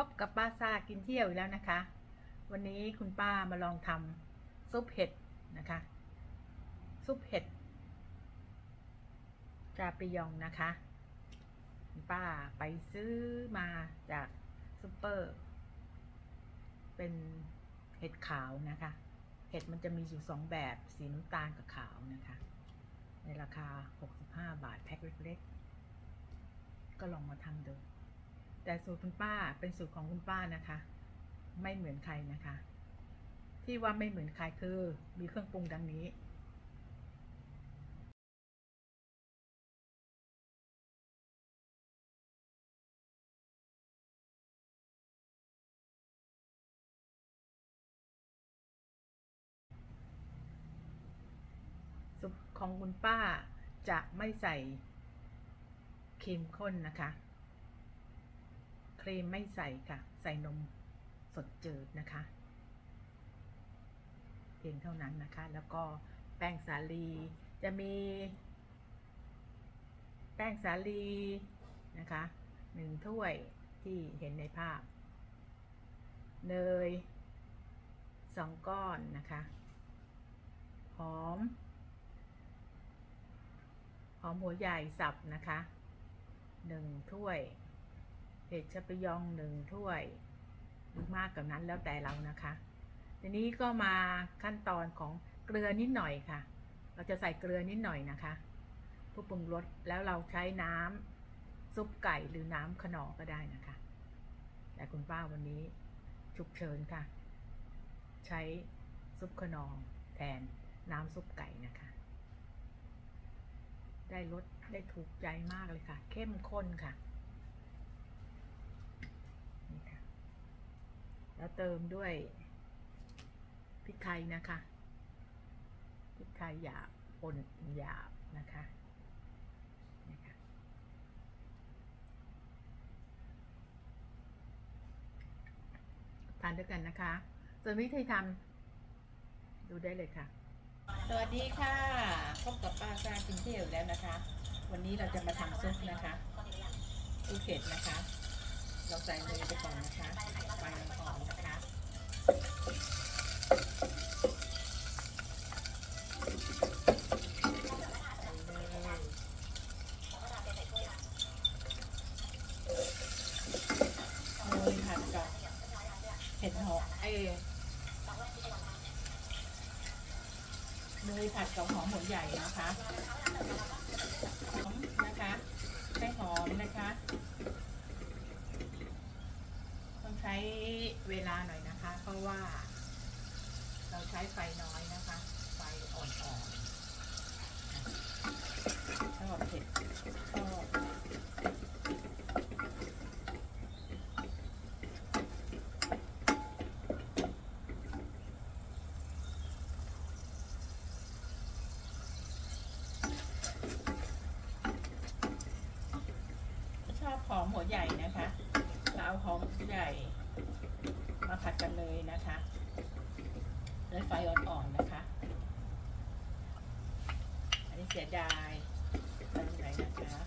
พบกับป้าซากินเที่ยวอีกแล้วนะคะ วันนี้คุณป้ามาลองทำซุปเห็ดนะคะ ซุปเห็ดจาปิยองนะคะ คุณป้าไปซื้อมาจากซูเปอร์ เป็นเห็ดขาวนะคะ เห็ดมันจะมีอยู่สองแบบสีน้ำตาลกับขาวนะคะ ในราคา 65 บาทแพ็คเล็กๆ ก็ลองมาทำดู แต่สูตรคุณป้าเป็นสูตรของคุณป้านะคะ ไม่เหมือนใครนะคะ ที่ว่าไม่เหมือนใครคือมีเครื่องปรุงดังนี้ซุปของคุณป้าจะไม่ใส่ครีมข้นนะคะ รีมไม่ใส่ค่ะ ใส่นมสดจืดนะคะ เพียงเท่านั้นนะคะ แล้วก็แป้งสาลีจะมี แป้งสาลีนะคะหนึ่งถ้วยที่เห็นในภาพ เนยสองก้อนนะคะหอมหอมหัวใหญ่สับนะคะหนึ่งถ้วย เห็ดชะปยองหนึ่งถ้วยหรือมากกว่านั้นแล้วแต่เรานะคะทีนี้ก็มาขั้นตอนของเกลือนิดหน่อยค่ะ เราจะใส่เกลือนิดหน่อยนะคะเพื่อปรุงรสแล้วเราใช้น้ำซุปไก่หรือน้ำขนอก็ได้นะคะ แต่คุณป้าวันนี้ฉุกเฉินค่ะ ใช้ซุปขนอแทนน้ำซุปไก่นะคะ ได้รสได้ถูกใจมากเลยค่ะ เข้มข้นค่ะนี่ค่ะ แล้วเติมด้วยพริกไทยนะคะพริกไทยหยาบป่นหยาบนะคะนี่ค่ะทานด้วยกันนะคะ ส่วนวิธีทำดูได้เลยค่ะ สวัสดีค่ะพบกับป้าซากินเที่ยวแล้วนะคะ วันนี้เราจะมาทำซุปนะคะซุปเผ็ดนะคะ เราใส่เนยไปก่อนนะคะไฟหอมนะคะเนยผัดกับเห็ดหอมเอ้ยเนยผัดกับหอมหัวใหญ่นะคะหอมนะคะให้หอมนะคะ ช้เวลาหน่อยนะคะ เพราะว่า เราใช้ไฟน้อยนะคะ ไฟอ่อนๆชอบเผ็ดชอบชอบหอมหัวใหญ่นะคะ เอาหอมใหญ่ มาผัดกันเลยนะคะด้วยไฟอ่อนๆนะคะ อันนี้เสียดายตรงไหนนะคะ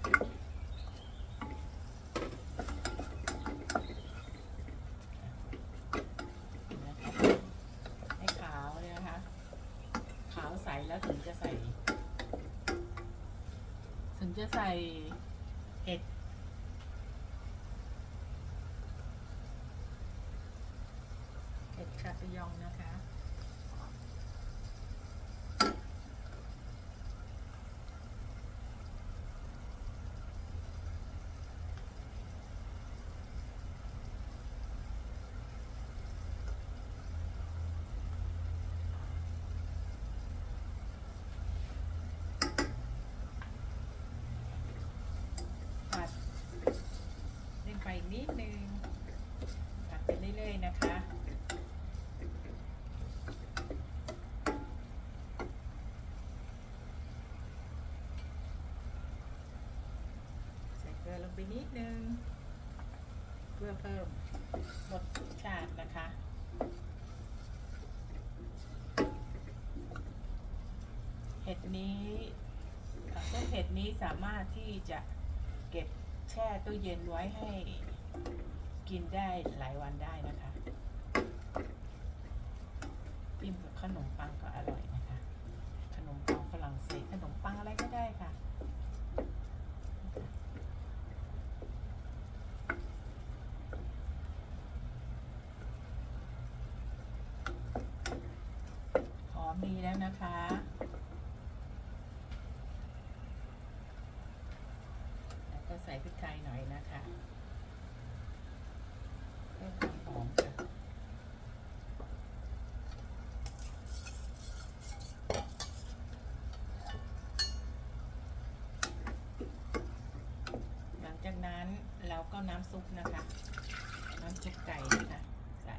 นะคะให้ขาวเลยนะคะ ขาวใสแล้วถึงจะใส่ ถึงจะใส่เห็ด เห็ดคาปิ ยองนะคะ ผัดเล่นไฟนิดนึง ผัดไปเรื่อยๆนะคะ ใส่เกลือลง ไปนิดนึง เพื่อเพิ่มรสชาตินะคะ เห็ดนี้ต้นเห็ดนี้สามารถที่จะเก็บแช่ตู้เย็นไว้ให้กินได้หลายวันได้นะคะจิ้มกับขนมปังก็อร่อยนะคะ ขนมปังฝรั่งเศสขนมปังอะไรก็ได้ค่ะ หอมดีแล้วนะคะ แล้วก็ใส่ พริกไทยหน่อยนะคะเพิ่มความหอมค่ะหลังจากนั้นเราก็น้ำซุปนะคะ น้ำซุปไก่นะคะใส่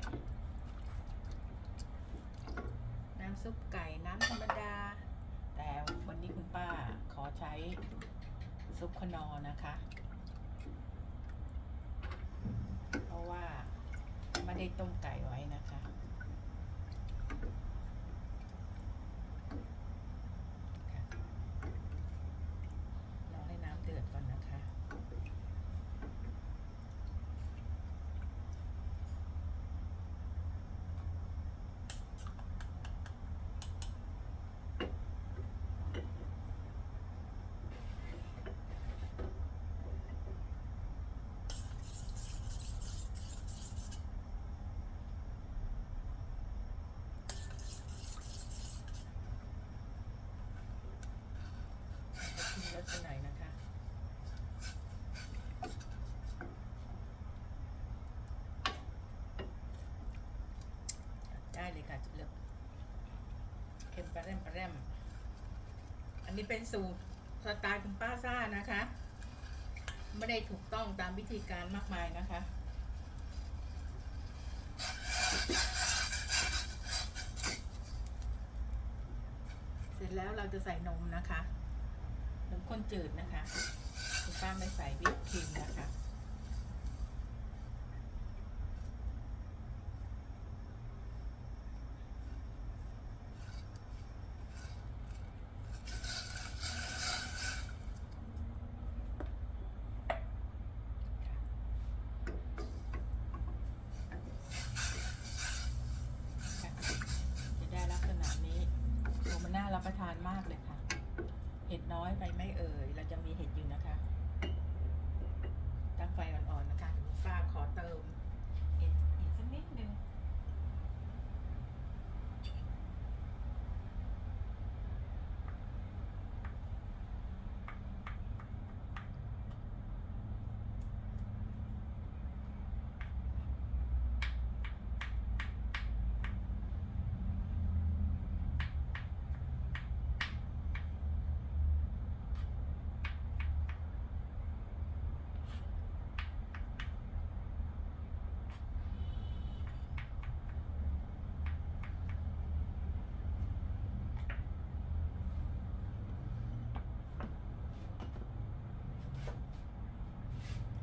น้ำซุปไก่น้ำธรรมดา แต่วันนี้คุณป้าขอใช้ซุปขนอนะคะ เพราะว่า ไม่ได้ต้มไก่ไว้นะคะค่ะรอให้น้ำเดือดก่อนนะคะ ชิมรสกันหน่อยนะคะ ได้เลยค่ะจุดเลือกเค็มปลาแรมปลาแรมอันนี้เป็นสูตรสไตล์คุณป้าซ่านะคะ ไม่ได้ถูกต้องตามวิธีการมากมายนะคะเสร็จแล้วเราจะใส่นมนะคะ นมข้นจืดนะคะคุณป้าไม่ใส่วิปครีมนะคะจะได้ลักษณะนี้โอ้มันน่ารับประทานมากเลยค่ะ เห็ดน้อยไปไหม่เอ่ย เราจะมีเห็ดอยู่นะคะ ตั้งไฟอ่อนๆนะคะคุณป้าขอเติมเห็ดอีกสักนิดนึง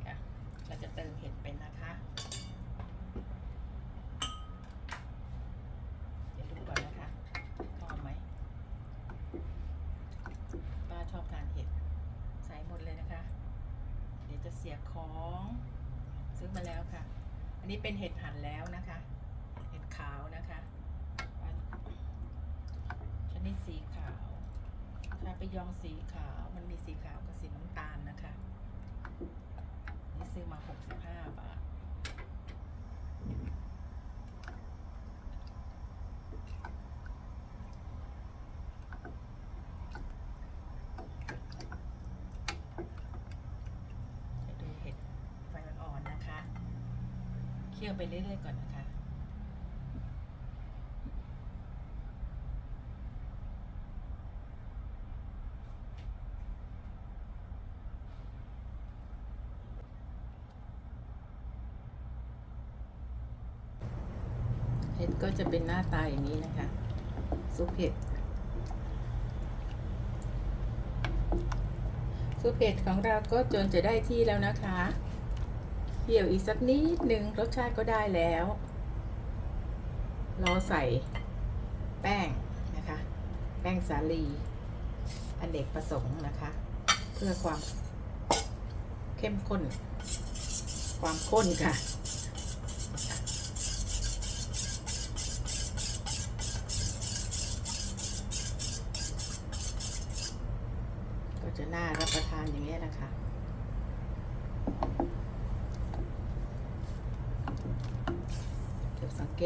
ค่ะ เราจะเติมเห็ดเป็นนะคะ เดี๋ยวดูก่อนนะคะพอไหม ป้าชอบทานเห็ด ใส่หมดเลยนะคะ เดี๋ยวจะเสียของซื้อมาแล้วค่ะ อั นี้เป็นเห็ดหันแล้วนะคะ เห็ดขาวนะคะชนิดสีขาวชาไปยองสีขาว มันมีสีขาวกับสีน้ำตาลนะคะ นี่ซื้อมา 65 บาท จะดูเห็ดไฟอ่อนๆนะคะ เคี่ ยวไปเรื่อยๆก่อนนะคะเห็ดก็จะเป็นหน้าตาอย่างนี้นะคะ ซุปเห็ดซุปเห็ดของเราก็จนจะได้ที่แล้วนะคะ เหี่ยวอีกสักนิดนึงรสชาติก็ได้แล้วเราใส่แป้งนะคะ แป้งสาลีอันเด็กประสงค์นะคะ เพื่อความเข้มข้น ความข้นค่ะ ก็จะน่ารับประทานอย่างนี้นะคะ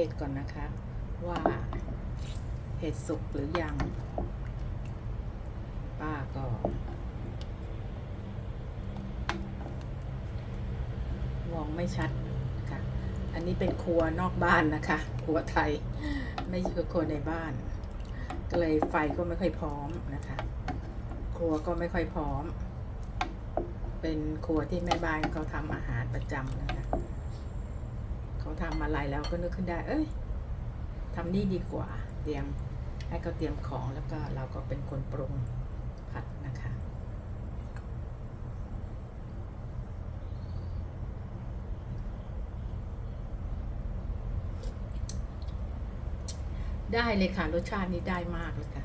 ตก่อนนะคะ ว่าเห็ดสุกหรือยัง ป้าก็ มองไม่ชัดนะคะอันนี้เป็นครัวนอกบ้านนะคะ ครัวไทย ไม่ใช่ครัวในบ้าน ก็เลยไฟก็ไม่ค่อยพร้อมนะคะ ครัวก็ไม่ค่อยพร้อม เป็นครัวที่แม่บ้านเขาทำอาหารประจำนะคะ เขาทำอะไรแล้วก็นึกขึ้นได้ เอ้ยทำนี่ดีกว่า เตรียมให้เขาเตรียมของแล้วก็เราก็เป็นคนปรุงผัดนะคะได้เลยค่ะ รสชาตินี้ได้มากเลยค่ะ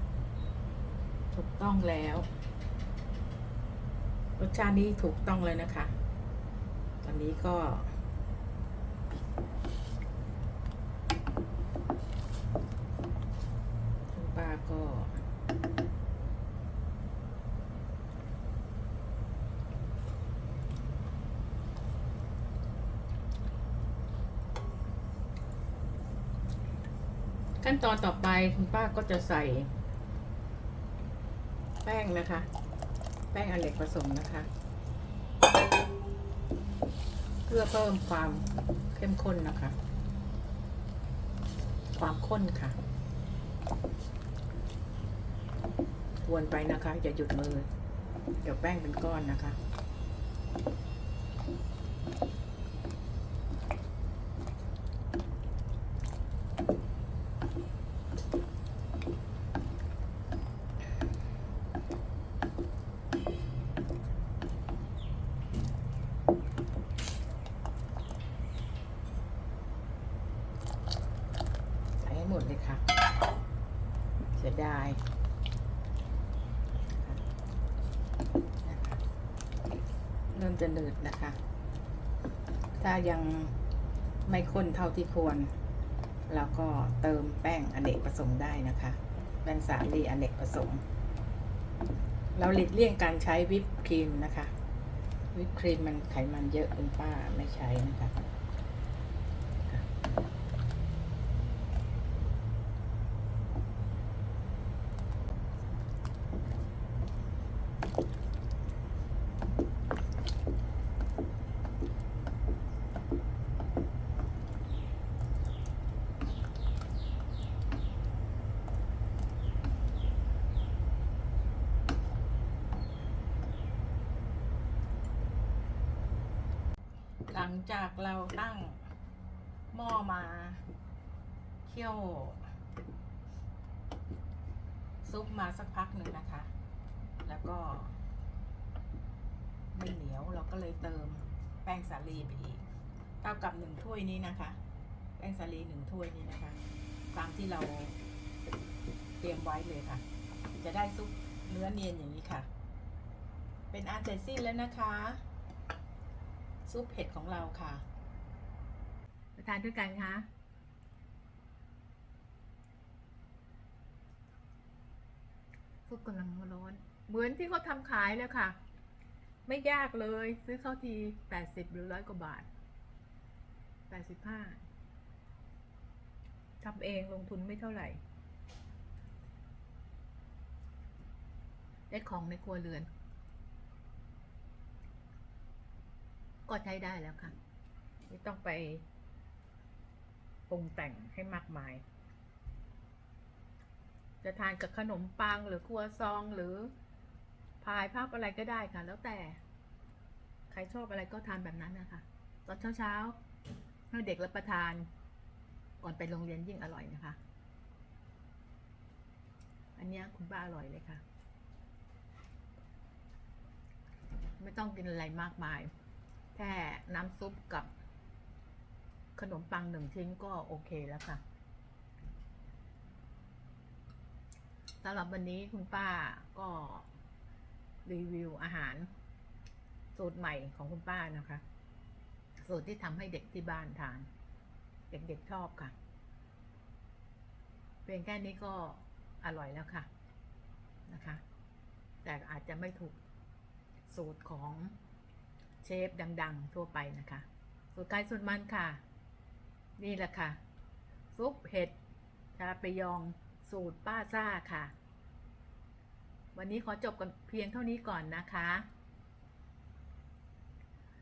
ถูกต้องแล้ว รสชาตินี้ถูกต้องเลยนะคะ ตอนนี้ก็ คุณป้าก็ ขั้นตอนต่อไปคุณป้าก็จะใส่ แป้งนะคะ แป้งอเนกประสงค์นะคะ เพื่อเพิ่มความเข้มข้นนะคะ ความข้นค่ะวนไปนะคะอย่าหยุดมือ เดี๋ยวแป้งเป็นก้อนนะคะ ใส่ให้หมดเลยค่ะ เสียดายนะคะเริ่ม จะหนืดนะคะ ถ้ายังไม่ข้นเท่าที่ควรเราก็เติมแป้งอเนกประสงค์ได้นะคะ แป้งสาลีอเนกประสงค์ เราหลีกเลี่ยงการใช้วิปครีมนะคะ วิปครีมมันไขมันเยอะคุณป้าไม่ใช้นะคะ จากเราตั้งหม้อมาเคี่ยว ซุปมาสักพักหนึ่งนะคะ แล้วก็ไม่เหนียวเราก็เลยเติมแป้งสาลีไปอีกเท่ากับหนึ่งถ้วยนี้นะคะ แป้งสาลีหนึ่งถ้วยนี้นะคะ ตามที่เราเตรียมไว้เลยค่ะ จะได้ซุปเนื้อเนียนอย่างนี้ค่ะ เป็นอันเสร็จสิ้นแล้วนะคะ ซุปเห็ดของเราค่ะมาทานด้วยกันคะซุปกำลังร้อน เหมือนที่เขาทำขายเลยค่ะ ไม่ยากเลย ซื้อเข้าทีแปดสิบหรือร้อยกว่าบาทแปดสิบห้าทำเองลงทุนไม่เท่าไหร่ ได้ของในครัวเรือน ก็ใช้ได้แล้วค่ะ ไม่ต้องไปปรุงแต่งให้มากมาย จะทานกับขนมปังหรือครัวซองหรือพายภาพอะไรก็ได้ค่ะ แล้วแต่ ใครชอบอะไรก็ทานแบบนั้นนะคะตอนเช้าๆให้เด็กรับประทาน ก่อนไปโรงเรียนยิ่งอร่อยนะคะ อันนี้คุณป้าอร่อยเลยค่ะ ไม่ต้องกินอะไรมากมาย แค่น้ำซุปกับขนมปังหนึ่งชิ้นก็โอเคแล้วค่ะสำหรับวันนี้คุณป้าก็รีวิวอาหาร สูตรใหม่ของคุณป้านะคะ สูตรที่ทำให้เด็กที่บ้านทาน เด็กๆชอบค่ะ เพียงแค่นี้ก็อร่อยแล้วค่ะนะคะ แต่อาจจะไม่ถูกสูตรของ เชฟดัง ๆ ทั่วไปนะคะสูตรใครสูตรมันค่ะ นี่แหละค่ะ ซุปเห็ดชาปยองสูตรป้าซ่าค่ะ วันนี้ขอจบกันเพียงเท่านี้ก่อนนะคะ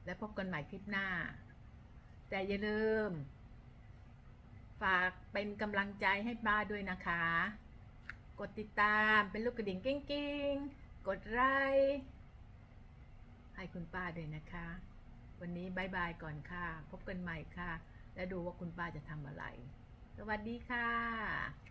และพบกันใหม่คลิปหน้า แต่อย่าลืม ฝากเป็นกำลังใจให้ป้าด้วยนะคะ กดติดตามเป็นลูกกระดิ่งกิ้งๆ กดไลค์ ให้คุณป้าด้วยนะคะ วันนี้บายบายก่อนค่ะ พบกันใหม่ค่ะ และดูว่าคุณป้าจะทำอะไร สวัสดีค่ะ